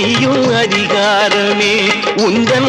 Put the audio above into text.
செய்யும் அதிகாரமே. உந்தன்